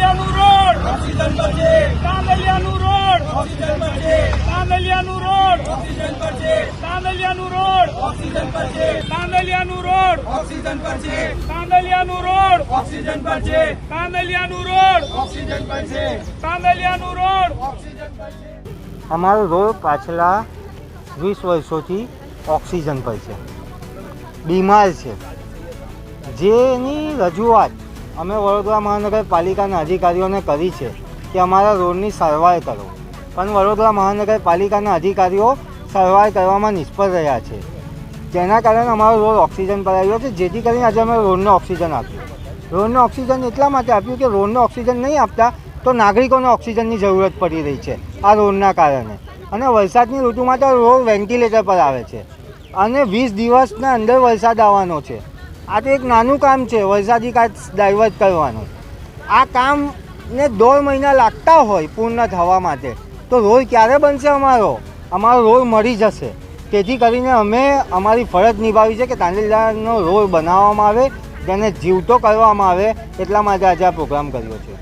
કાંદલિયાનું road. Oxygen કાંદલિયાનું road. Oxygen road. Oxygen road. Oxygen road. Oxygen પર છે કાંદલિયાનું road. Oxygen પર છે કાંદલિયાનું રોડ. ઓક્સિજન પર છે કાંદલિયાનું રોડ. ઓક્સિજન પર છે અમારો રોડ પાછલા વીસ વર્ષોથી ઓક્સિજન પર છે. બીમાર છે. જેની રજૂઆત અમે વડોદરા મહાનગરપાલિકાના અધિકારીઓને કરી છે કે અમારા રોડની સારવાર કરો. પણ વડોદરા મહાનગરપાલિકાના અધિકારીઓ સારવાર કરવામાં નિષ્ફળ રહ્યા છે. જેના કારણે અમારો રોડ ઓક્સિજન પર આવ્યો છે. જેથી કરીને આજે અમે રોડને ઓક્સિજન આપ્યું. રોડને ઓક્સિજન એટલા માટે આપ્યું કે રોડને ઓક્સિજન નહીં આપતા તો નાગરિકોને ઓક્સિજનની જરૂરત પડી રહી છે આ રોડના કારણે. અને વરસાદની ઋતુમાં તો રોડ વેન્ટિલેટર પર આવે છે. અને વીસ દિવસના અંદર વરસાદ આવવાનો છે. આ તો એક નાનું કામ છે, વરસાદી કાચ ડાયવર્ટ કરવાનું. આ કામને દોઢ મહિના લાગતા હોય પૂર્ણ થવા માટે. તો રોડ ક્યારે બનશે અમારો? અમારો રોડ મળી જશે. તેથી કરીને અમે અમારી ફરજ નિભાવી છે કે તાંડેલાનો રોડ બનાવવામાં આવે તેને જીવતો કરવામાં આવે, એટલા માટે આજે આ પ્રોગ્રામ કર્યો છે.